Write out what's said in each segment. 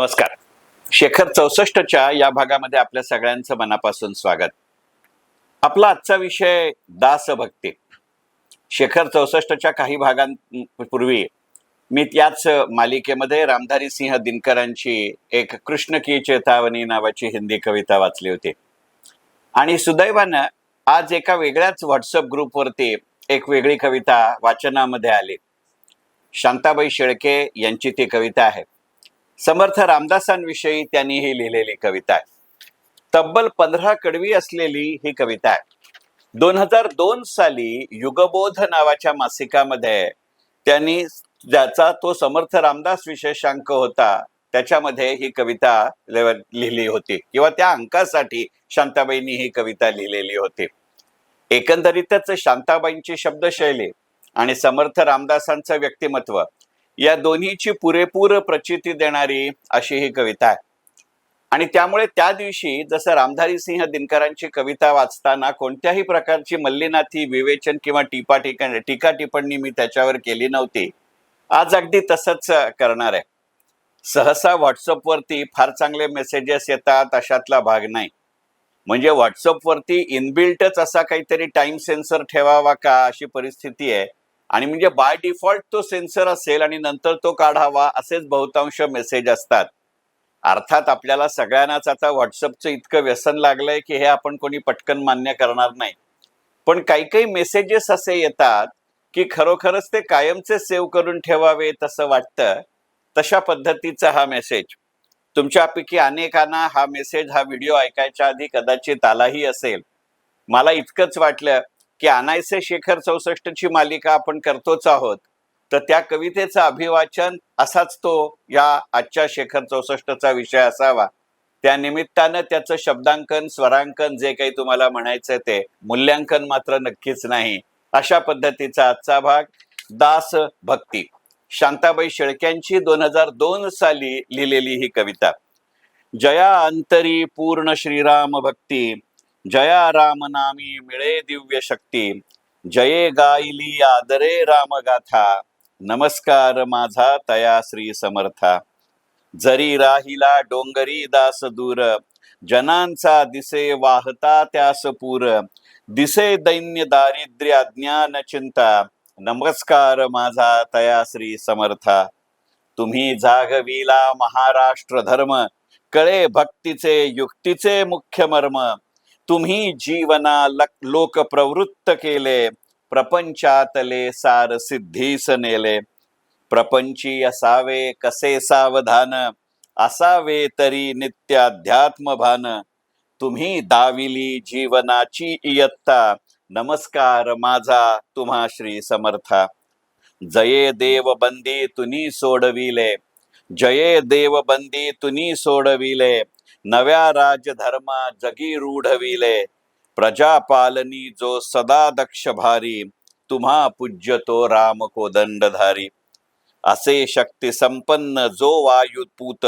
नमस्कार. शेखर चौसष्टच्या या भागामध्ये आपल्या सगळ्यांचं मनापासून स्वागत. आपला आजचा विषय दासभक्ती. शेखर चौसष्टच्या काही भागांपूर्वी मी त्याच मालिकेमध्ये रामधारी सिंह दिनकरांची एक कृष्ण की चेतावनी नावाची हिंदी कविता वाचली होती. आणि सुदैवानं आज एका वेगळ्याच व्हॉट्सअप ग्रुपवरती एक वेगळी कविता वाचनामध्ये आली. शांताबाई शेळके यांची ती कविता आहे. समर्थ रामदासांविषयी त्यांनी ही लिहिलेली कविता आहे. तब्बल पंधरा कडवी असलेली ही कविता आहे. दोन हजार दोन साली युगबोध नावाच्या मासिकामध्ये त्यांनी ज्याचा तो समर्थ रामदास विशेषांक होता त्याच्यामध्ये ही कविता लिहिली होती. किंवा त्या अंकासाठी शांताबाईंनी ही कविता लिहिलेली होती. एकंदरीतच शांताबाईंची शब्दशैली आणि समर्थ रामदासांचं व्यक्तिमत्व या दोन्हीची पुरेपूर प्रचिती देणारी अशी ही कविता आहे. आणि त्यामुळे त्या दिवशी जसं रामधारी सिंह दिनकरांची कविता वाचताना कोणत्याही प्रकारची मल्लीनाथी विवेचन किंवा टीपा टीका टिप्पणी मी त्याच्यावर केली नव्हती. आज अगदी तसंच करणार आहे. सहसा व्हॉट्सअपवरती फार चांगले मेसेजेस येतात अशातला भाग नाही. म्हणजे व्हॉट्सअपवरती इनबिल्टच असा काहीतरी टाइम सेन्सर ठेवावा का अशी परिस्थिती आहे. आणि म्हणजे बाय डिफॉल्ट तो सेन्सर असेल आणि नंतर तो काढावा असेच बहुतांश मेसेज असतात. अर्थात आपल्याला सगळ्यांनाच आता व्हॉट्सअपचं इतकं व्यसन लागलंय की हे आपण कोणी पटकन मान्य करणार नाही. पण काही काही मेसेजेस असे येतात की खरोखरच ते कायमचे सेव्ह करून ठेवावे तसं वाटतं तशा पद्धतीचा हा मेसेज तुमच्यापैकी अनेकांना हा मेसेज हा व्हिडिओ ऐकायच्या आधी कदाचित आलाही असेल. मला इतकंच वाटलं की अनायसे शेखर चौसष्टची मालिका आपण करतोच आहोत तर त्या कवितेचं अभिवाचन असाच तो या आजच्या शेखर चौसष्टचा विषय असावा. त्या निमित्तानं त्याचं शब्दांकन स्वरांकन जे काही तुम्हाला म्हणायचं ते मूल्यांकन मात्र नक्कीच नाही. अशा पद्धतीचा आजचा भाग दास भक्ती. शांताबाई शेळक्यांची दोन हजार दोन साली लिहिलेली ही कविता. जया अंतरी पूर्ण श्रीराम भक्ती. जया राम नामी मिळे दिव्य शक्ती. जये गायली आदरे राम गाथा. नमस्कार माझा तया श्री समर्था. जरी राहिला डोंगरी दास दूर जनांचा दिसे वाहता त्यास पूर. दिसे दैन्य दारिद्र्य अज्ञान चिंता. नमस्कार माझा तया श्री समर्था. तुम्ही जागविला महाराष्ट्र धर्म. कळे भक्तीचे युक्तीचे मुख्य मर्म. तुम्ही जीवना लोक प्रवृत्त केले प्रपंचातले सार सिद्धीस नेले. प्रपंची असावे कसे सावधान असावे तरी नित्याध्यात्म भान तुम्ही दाविली जीवनाची इयत्ता नमस्कार माझा तुम्हा श्री समर्था. जये देव बंदी तुनी सोडविले जये देव बंदी तुनी सोडविले नव्या राजधर्मा जगी रूढविले. प्रजापालनी जो सदा दक्ष भारी तुम्हा पूज्यतो राम कोदंडधारी असे शक्ती संपन्न जो वायुपूत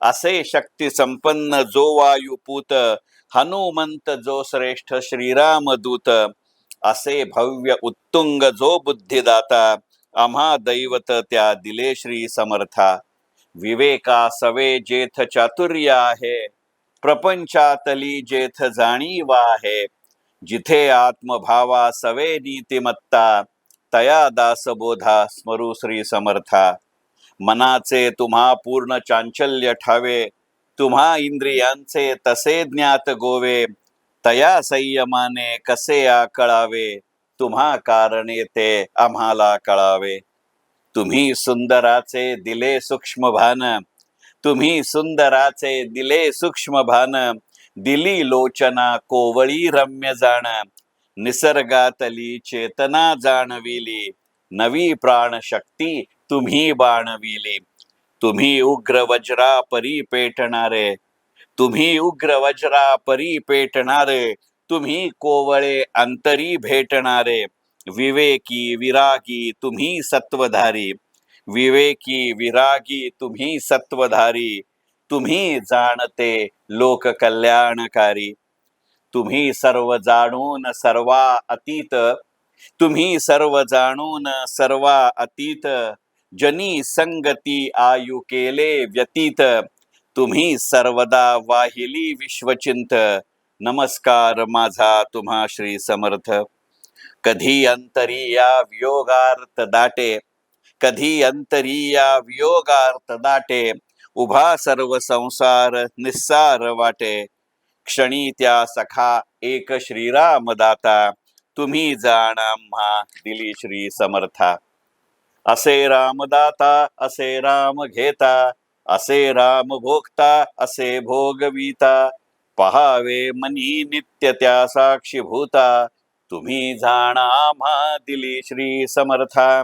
असे शक्ती संपन्न जो वायुपूत हनुमंत जो श्रेष्ठ श्रीराम दूत असे भव्य उत्तुंग जो बुद्धिदाता आम्हा दैवत त्या दिले श्री समर्था. विवेका सवे जेथ चातुर्य आहे. प्रपंचातली जेथ जाणीव आहे. जिथे आत्मभावा सवे नीतिमत्ता तया दासबोधा स्मरू श्री समर्था. मनाचे तुम्हा पूर्ण चांचल्य ठावे तुम्हा इंद्रियांचे तसे ज्ञात गोवे तया संयमाने कसे आकळावे तुम्हा कारणे ते आम्हाला कळावे. तुम्ही सुंदराचे दिले सूक्ष्म भान तुम्ही सुंदराचे दिले सूक्ष्म भान दिली लोचना कोवळी रम्य जाण. निसर्गातली चेतना जाणविली. नवी प्राणशक्ती तुम्ही बाणविली. तुम्ही उग्र वज्रा परी पेटणारे तुम्ही उग्र वज्रा परी पेटणारे तुम्ही कोवळे अंतरी भेटणारे. विवेकी विरागी तुम्ही सत्वधारी. विवेकी विरागी तुम्ही सत्वधारी. तुम्ही जाणते लोक कल्याणकारी तुम्ही सर्व जाणून सर्वा अतीत. तुम्ही सर्व जाणून सर्वा अतीत. जनी संगती आयु केले व्यतीत. तुम्ही सर्वदा वाहिली विश्वचिंत. नमस्कार माझा तुम्हा श्री समर्थ. कधी अंतरिया वियोगार्थ दाटे कधी अंतरिया वियोगार्थ दाटे उभा सर्व संसार निस्सार वाटे क्षणी त्या सखा एक श्रीराम दाता तुम्ही जाण दिली श्री समर्था. असे रामदाता असे राम घेता असे राम भोगता असे भोगविता पहावे मनी नित्य त्या साक्षीभूता तुम्ही जाणा आम्हा दिली श्री समर्था.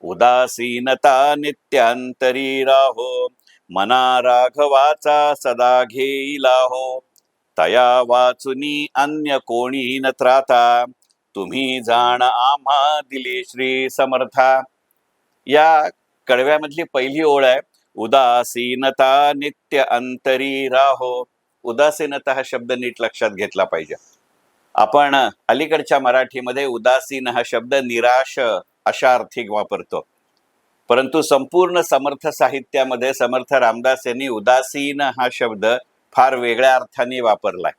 उदासीनता नित्यांतरी राहो मना राघवाचा सदा घेईला हो. तया वाचुनी अन्य कोणी न त्राता तुम्ही जाण आम्हा दिली श्री समर्था. या कडव्यामधली पहिली ओळ आहे उदासीनता नित्य अंतरी राहो. उदासीनता हा शब्द नीट लक्षात घेतला पाहिजे. आपण अलीकडच्या मराठीमध्ये उदासीन हा शब्द निराश अशा अर्थी वापरतो. परंतु संपूर्ण समर्थ साहित्यामध्ये समर्थ रामदास यांनी उदासीन हा शब्द फार वेगळ्या अर्थाने वापरलाय.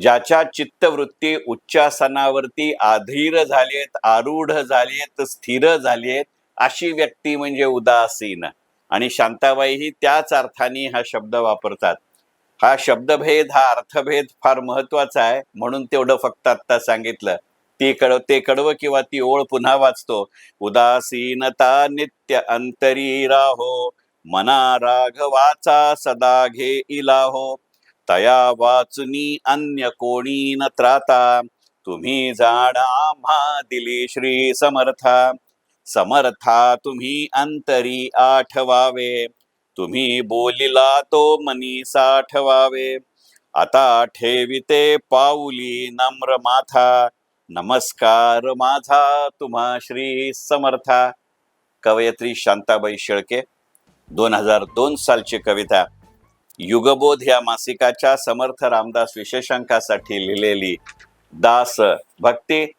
ज्याच्या चित्तवृत्ती उच्चासनावरती आधीर झालीत आरूढ झालेत स्थिर झालीत अशी व्यक्ती म्हणजे उदासीन. आणि शांताबाई ही त्याच अर्थाने हा शब्द वापरतात. हा शब्दभेद हा अर्थभेद फार महत्त्वाचा आहे. म्हणून तेवढं फक्त आत्ता सांगितलं. ती कडव ते कडवं किंवा ती ओळ पुन्हा वाचतो. उदासीनता नित्य अंतरी राहो. मना राघवाचा सदा घे इलाहो. तया वाचुनी अन्य कोणी न त्राता. तुम्ही जाणा म्हा दिली श्री समर्था. समर्था तुम्ही अंतरी आठवावे. तुम्ही बोलिला तो मनी साठवावे. आता ठेविते पाऊली नम्र माथा. नमस्कार माझा तुम्हा श्री समर्था. कवयत्री शांताबाई शेळके दोन हजार दोन सालची कविता. युगबोध या मासिकाच्या समर्थ रामदास विशेषांकासाठी लिहिलेली दास भक्ती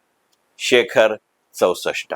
शेखर चौसष्ट.